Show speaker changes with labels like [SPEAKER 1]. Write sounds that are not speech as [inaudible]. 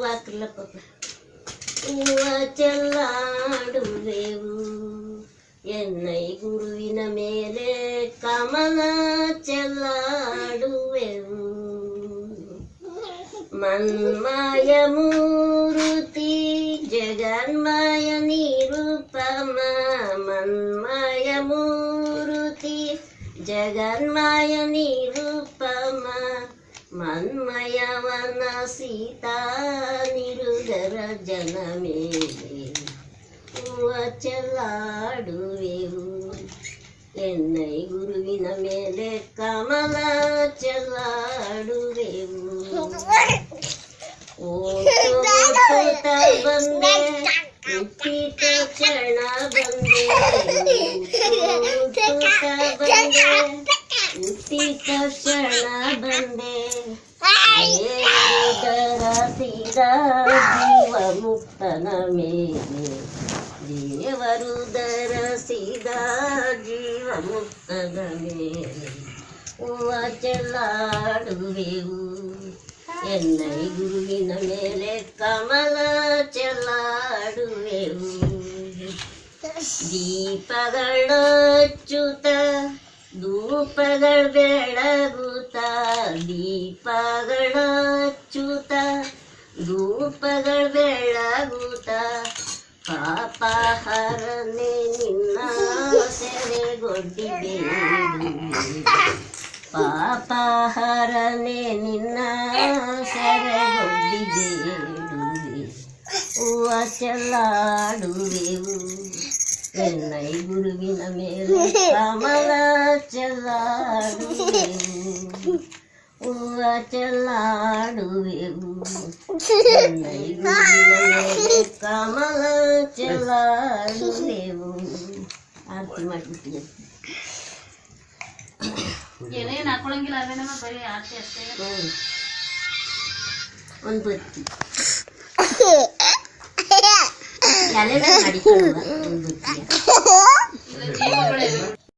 [SPEAKER 1] వాకిల చెల్లాడువేవు ఎన్నై గురువిన మేలే కమల చెల్లాడువేవు. మన్మయమూరుతి జగన్మయ నిరుపమ. మన్మయమూరుతి జగన్మయ నిరుపమ. ನಿರೂಪಮ ಮನ್ಮಾಯ ಮೂರುತಿ ಜಗನ್ಮಾಯ ನಿರೂಪಮ ಮನ್ಮಯವನ ಸೀತಾ ನಿರುಗರ ಜನ ಮೇಲೆ ಹೂವ ಚೆಲ್ಲಾಡುವೆವು ಎನ್ನೈ ಗುರುವಿನ ಮೇಲೆ ಕಮಲ ಚೆಲ್ಲಾಡುವೆವು ಓಟ ಬಂದೆ ಹುಟ್ಟಿದ ಕ್ಷಣ ಬಂದೆ ಓಟ ಬಂದೆ ಹುಟ್ಟಿದ ಕ್ಷಣ ಬಂದೆ ದರಸಿದ ಜೀವ ಮುಕ್ತನ ಮೇಲೆ ದೇವರು ದರಸಿದ ಜೀವ ಮುಕ್ತನ ಮೇಲೆ ಹೂವ ಚೆಲ್ಲಾಡುವೆವು ಎನ್ನೈ ಗುರುವಿನ ಮೇಲೆ ಕಮಲ ಚೆಲ್ಲಾಡುವೆವು ದೀಪಗಳಚ್ಚುತ ಧೂಪಗಳು ಬೆಳಗುತ್ತ ದೀಪಗಳಚ್ಚುತ ಧೂಪಗಳು ಬೆಳಗುತ್ತ ಪಾಪಹರನೆ ನಿನ್ನ ಸೆರೆಗೊಂಡಿದೆ. ಪಾಪ ಹರನೆ ನಿನ್ನ ಸೆರೆಗೊಡ್ಡಿದೆ ಹೂವ ಚೆಲ್ಲಾಡುವೆವು ಎನ್ನೈ ಗುರುವಿನ ಮೇಲೆ ಕಮಲ ಚೆಲ್ಲಾಡುವೆವು ಹೂವ ಚೆಲ್ಲಾಡುವೆವು ಎನ್ನೈ ಗುರುವಿನ ಮೇಲೆ ಕಮಲ ಚೆಲ್ಲಾಡುವೆವು ಆರತಿ ಮಾಡಿಬಿಟ್ಟಿದೆ
[SPEAKER 2] ಏನೇನ್ ಹಾಕೊಳಂಗಿಲ್ಲ ಅವೇನಮ್ಮ ಬರೀ ಆರ್ತಿ ಅಷ್ಟೇ
[SPEAKER 1] ಹ್ಞೂ ಒಂದು ಬತ್ತಿ ಎಲೆ ಮಾಡಿಕೊಳ್ಳುವ [laughs] [laughs]